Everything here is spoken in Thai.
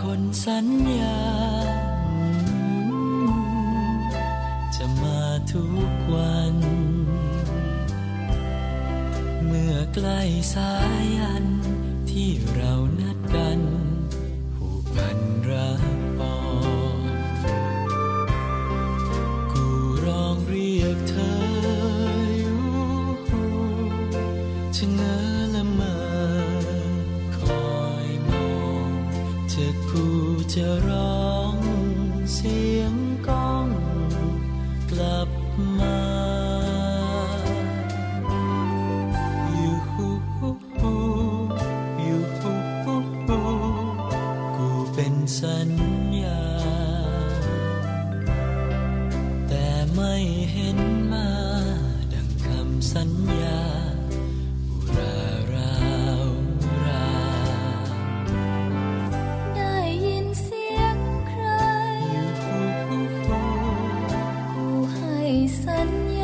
คนสัญญา จะมาทุกวัน เมื่อใกล้สายันที่เรานัดกันผูกพันรักปอกูร้องเรียกเธออยู่ชะเง้อ เธอกูจะร้องเสียงก้องกลับมาอยู่ฮูฮูฮูอยู่ฮูฮูฮูกูเป็นสัญญา แต่ไม่เห็นมาดังคำสัญญา ใ